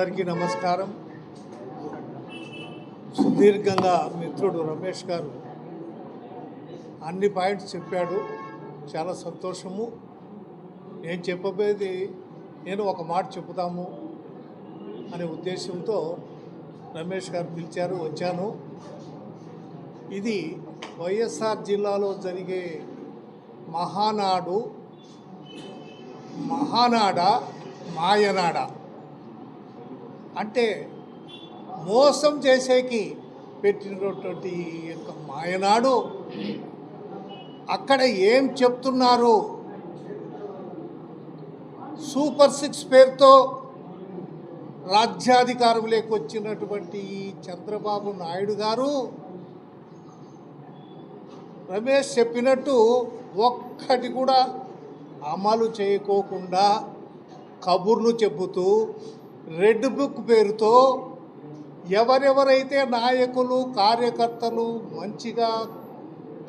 అందరికీ నమస్కారం. సుదీర్ఘంగా మిత్రుడు రమేష్ గారు అన్ని పాయింట్స్ చెప్పాడు. చాలా సంతోషము. నేను చెప్పబోయేది నేను ఒక మాట చెబుతాము అనే ఉద్దేశంతో రమేష్ గారు పిలిచారు వచ్చాను. ఇది వైఎస్ఆర్ జిల్లాలో జరిగే మహానాడు మహానాడ మాయనాడ? అంటే మోసం చేసేకి పెట్టినటువంటి యొక్క మాయనాడు అక్కడ ఏం చెప్తున్నారు? సూపర్ సిక్స్ పేరుతో రాజ్యాధికారంలోకి వచ్చినటువంటి చంద్రబాబు నాయుడు గారు రమేష్ చెప్పినట్టు ఒక్కటి కూడా అమలు చేయకోకుండా కబుర్లు చెబుతూ రెడ్ బుక్ పేరుతో ఎవరెవరైతే నాయకులు కార్యకర్తలు మంచిగా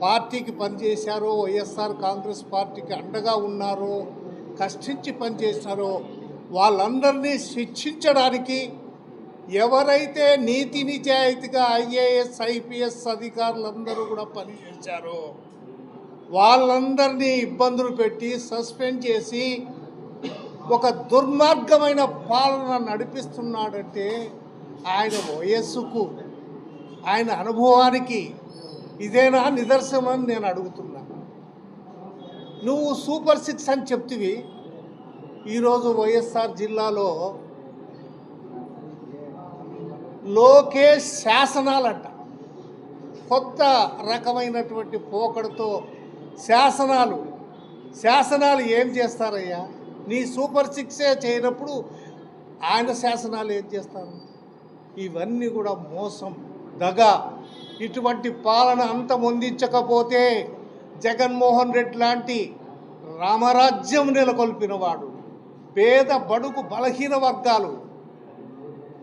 పార్టీకి పనిచేశారో వైఎస్ఆర్ కాంగ్రెస్ పార్టీకి అండగా ఉన్నారో కష్టించి పనిచేశారో వాళ్ళందరినీ శిక్షించడానికి ఎవరైతే నీతి నిజాయితీగా ఐఏఎస్ ఐపీఎస్ అధికారులందరూ కూడా పనిచేశారో వాళ్ళందరినీ ఇబ్బందులు పెట్టి సస్పెండ్ చేసి ఒక దుర్మార్గమైన పాలన నడిపిస్తున్నాడంటే ఆయన వయస్సుకు ఆయన అనుభవానికి ఇదేనా నిదర్శనం అని నేను అడుగుతున్నా. నువ్వు సూపర్ సిక్స్ అని చెప్తివి. ఈరోజు వైఎస్ఆర్ జిల్లాలో లోకేష్ శాసనాలంట. కొత్త రకమైనటువంటి పోకడతో శాసనాలు శాసనాలు ఏం చేస్తారయ్యా? నీ సూపర్ సిక్సే చేయనప్పుడు ఆయన శాసనాలు ఏం చేస్తారు? ఇవన్నీ కూడా మోసం దగ. ఇటువంటి పాలన అంతమొందించకపోతే జగన్మోహన్ రెడ్డి లాంటి రామరాజ్యం నెలకొల్పినవాడు పేద బడుగు బలహీన వర్గాలు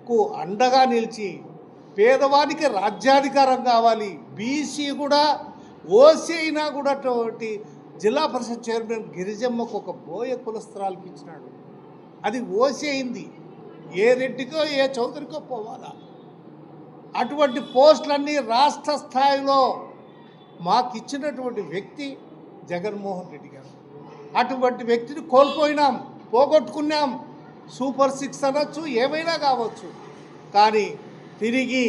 కు అండగా నిలిచి పేదవానికి రాజ్యాధికారం కావాలి. బీసీ కూడా ఓసీ అయినా కూడా అటువంటి జిల్లా పరిషత్ చైర్మన్ గిరిజమ్మకు ఒక బోయ కులస్త్రాలకి ఇచ్చినాడు. అది ఓసీ అయింది. ఏ రెడ్డికో ఏ చౌదరికో పోవాలా? అటువంటి పోస్టులన్నీ రాష్ట్ర స్థాయిలో మాకు ఇచ్చినటువంటి వ్యక్తి జగన్మోహన్ రెడ్డి గారు. అటువంటి వ్యక్తిని కోల్పోయినాం పోగొట్టుకున్నాం. సూపర్ సిక్స్ అనొచ్చు ఏమైనా కావచ్చు. కానీ తిరిగి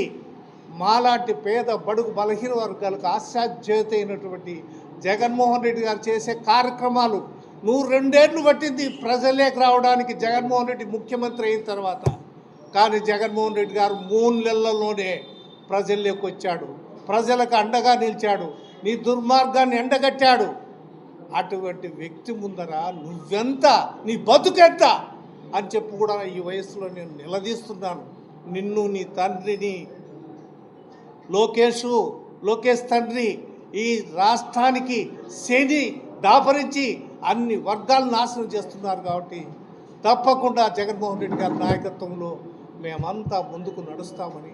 మాలాంటి పేద బడుగు బలహీన వర్గాలకు ఆశాజ్యోతి అయినటువంటి జగన్మోహన్ రెడ్డి గారు చేసే కార్యక్రమాలు నువ్వు రెండేళ్ళు పట్టింది ప్రజలేకి రావడానికి జగన్మోహన్ రెడ్డి ముఖ్యమంత్రి అయిన తర్వాత. కానీ జగన్మోహన్ రెడ్డి గారు మూడు నెలల్లోనే ప్రజల్లోకి వచ్చాడు. ప్రజలకు అండగా నిలిచాడు. నీ దుర్మార్గాన్ని ఎండగట్టాడు. అటువంటి వ్యక్తి ముందర నువ్వెంత నీ బతుకెంత అని చెప్పి కూడా ఈ వయసులో నేను నిలదీస్తున్నాను. నిన్ను నీ తండ్రిని లోకేషు లోకేష్ తండ్రి ఈ రాష్ట్రానికి శని దాపరించి అన్ని వర్గాలు నాశనం చేస్తున్నారు కాబట్టి తప్పకుండా జగన్మోహన్ రెడ్డి గారి నాయకత్వంలో మేమంతా ముందుకు నడుస్తామని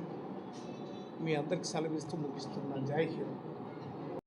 మీ అందరికి సెలవిస్తూ ముగిస్తున్నాను. జై హింద్.